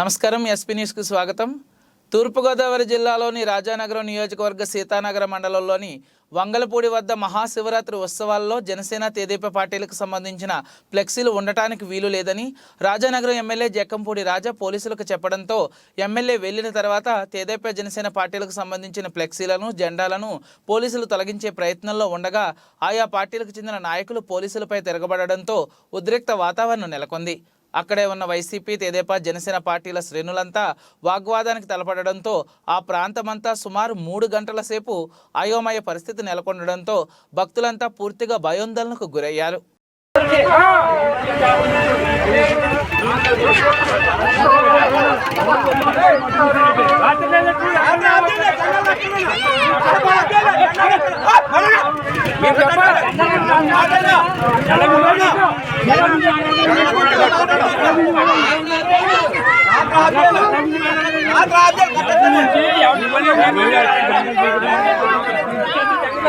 నమస్కారం ఎస్పీ న్యూస్కు స్వాగతం. తూర్పుగోదావరి జిల్లాలోని రాజానగరం నియోజకవర్గ సీతానగర మండలంలోని వంగలపూడి వద్ద మహాశివరాత్రి ఉత్సవాల్లో జనసేన తెదేపా పార్టీలకు సంబంధించిన ఫ్లెక్సీలు ఉండటానికి వీలు లేదని రాజానగరం ఎమ్మెల్యే జక్కంపూడి రాజా పోలీసులకు చెప్పడంతో ఎమ్మెల్యే వెళ్ళిన తర్వాత తెదేపా జనసేన పార్టీలకు సంబంధించిన ఫ్లెక్సీలను జెండాలను పోలీసులు తొలగించే ప్రయత్నంలో ఉండగా ఆయా పార్టీలకు చెందిన నాయకులు పోలీసులపై తిరగబడడంతో ఉద్రిక్త వాతావరణం నెలకొంది. అక్కడే ఉన్న వైసీపీ తెదేపా జనసేన పార్టీల శ్రేణులంతా వాగ్వాదానికి తలపడడంతో ఆ ప్రాంతమంతా సుమారు మూడు గంటల సేపు అయోమయ పరిస్థితి నెలకొనడంతో భక్తులంతా పూర్తిగా భయోందోళనకు గురయ్యారు.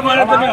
మాట్లాడుతున్నా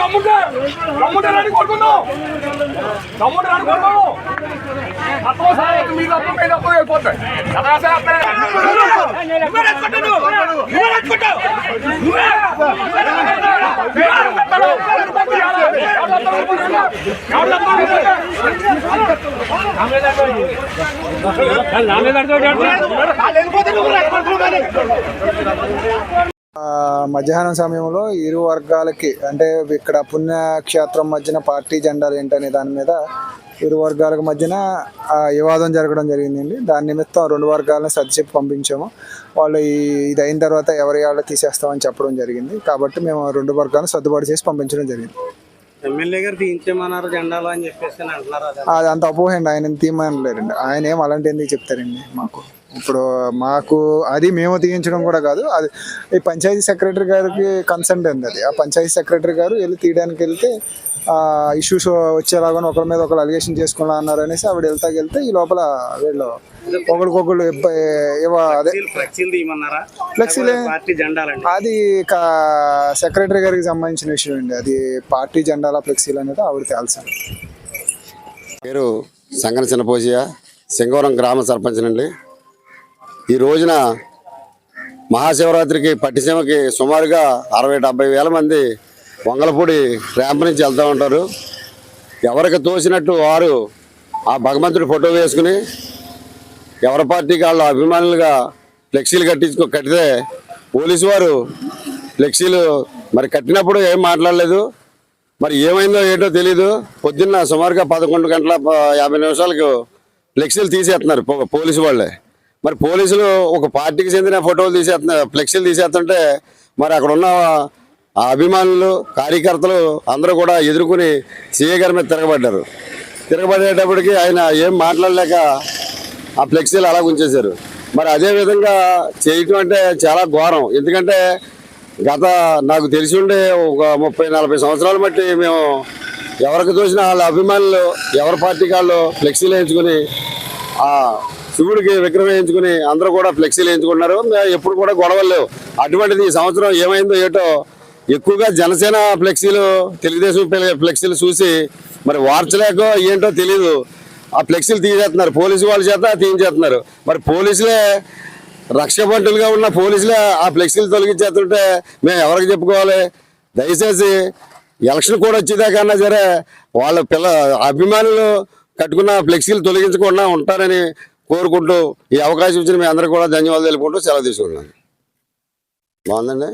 తమ్ముడు తమ్ముడు రాని కొడుకుందాం తమ్ముడు రాని కొడుకుందాం అప్పో సార్ మీ తప్ప మీ తప్ప అయిపోతాయి కదా సార్ నువ్వే మధ్యాహ్నం సమయంలో ఇరు వర్గాలకి అంటే ఇక్కడ పుణ్యక్షేత్రం మధ్యన పార్టీ జెండాలు ఏంటనే దాని మీద ఇరు వర్గాలకు మధ్యన వివాదం జరగడం జరిగిందండి. దాని నిమిత్తం రెండు వర్గాలను సర్దిచెప్పి పంపించాము. వాళ్ళు ఈ- ఇది అయిన తర్వాత ఎవరి వాళ్ళు తీసేస్తామని చెప్పడం జరిగింది. కాబట్టి మేము రెండు వర్గాలను సర్దుబాటు చేసి పంపించడం జరిగింది. ఎమ్మెల్యే గారు తీయించమన్నారు జెండాలు అని చెప్పేసి అంటున్నారు అది అంత అపోహండి ఆయన తీయమనలేరండి. ఆయన ఏం అలాంటి ఎందుకు చెప్తారండి మాకు? ఇప్పుడు మాకు అది మేము తీయించడం కూడా కాదు. అది ఈ పంచాయతీ సెక్రటరీ గారికి కన్సర్న్ ఉంది అది. ఆ పంచాయతీ సెక్రటరీ గారు వెళ్ళి తీయడానికి వెళ్తే ఇష్యూస్ వచ్చేలాగా ఒకరి మీద ఒకరు అలిగేషన్ చేసుకున్నా అన్నారు అనేసి ఆవిడ వెళ్తా వెళ్తే ఈ లోపల వీళ్ళు ఇవ అదే ఫ్లెక్సీలు అది సెక్రటరీ గారికి సంబంధించిన విషయం అండి. అది పార్టీ జెండాల ఫ్లెక్సీలు అనేది ఆవిడ తేల్సాను పేరు సంగన చిన్నపోజియ సింగవరం గ్రామ సర్పంచ్ అండి ఈ రోజున మహాశివరాత్రికి పట్టిసీమకి సుమారుగా అరవై డెబ్బై వేల మంది వంగలపూడి ర్యాంప్ నుంచి వెళ్తూ ఉంటారు. ఎవరికి తోసినట్టు వారు ఆ భగవంతుడి ఫోటో వేసుకుని ఎవరి పార్టీకి వాళ్ళు అభిమానులుగా ఫ్లెక్సీలు కట్టించుకో కట్టితే పోలీసు వారు ఫ్లెక్సీలు మరి కట్టినప్పుడు ఏం మాట్లాడలేదు. మరి ఏమైందో ఏంటో తెలీదు. పొద్దున్న సుమారుగా పదకొండు గంటల యాభై నిమిషాలకు ఫ్లెక్సీలు తీసేస్తున్నారు పోలీసు వాళ్ళే. మరి పోలీసులు ఒక పార్టీకి చెందిన ఫోటోలు తీసేస్తున్నారు ఫ్లెక్సీలు తీసేస్తుంటే మరి అక్కడ ఉన్న ఆ అభిమానులు కార్యకర్తలు అందరూ కూడా ఎదుర్కొని సీఏ గారి మీద తిరగబడ్డారు. తిరగబడేటప్పటికి ఆయన ఏం మాట్లాడలేక ఆ ఫ్లెక్సీలు అలా ఉంచేశారు. మరి అదే విధంగా చేయటం అంటే చాలా ఘోరం. ఎందుకంటే గత నాకు తెలిసి ఉండే ఒక ముప్పై నలభై సంవత్సరాల బట్టి మేము ఎవరికి చూసినా వాళ్ళ అభిమానులు ఎవరి పార్టీ వాళ్ళు ఫ్లెక్సీలు వేయించుకుని శివుడికి విగ్రహం వేయించుకుని అందరూ కూడా ఫ్లెక్సీలు వేయించుకున్నారు మేము ఎప్పుడు కూడా గొడవలు లేవు. అటువంటిది ఈ సంవత్సరం ఏమైందో ఏటో ఎక్కువగా జనసేన ఫ్లెక్సీలు తెలుగుదేశం ఫ్లెక్సీలు చూసి మరి వార్చలేకో ఏంటో తెలియదు ఆ ఫ్లెక్సీలు తీసేస్తున్నారు. పోలీసు వాళ్ళ చేత తీయించేస్తున్నారు. మరి పోలీసులే రక్షబంటులుగా ఉన్న పోలీసులే ఆ ఫ్లెక్సీలు తొలగించేస్తుంటే మేము ఎవరికి చెప్పుకోవాలి? దయచేసి ఎలక్షన్ కూడా వచ్చేదాకన్నా సరే వాళ్ళ పిల్ల అభిమానులు కట్టుకున్న ఫ్లెక్సీలు తొలగించకుండా ఉంటారని కోరుకుంటూ ఈ అవకాశం ఇచ్చిన మీ అందరికీ కూడా ధన్యవాదాలు తెలుపుకుంటూ సెలవు తీసుకుంటున్నాను. బాగుందండి.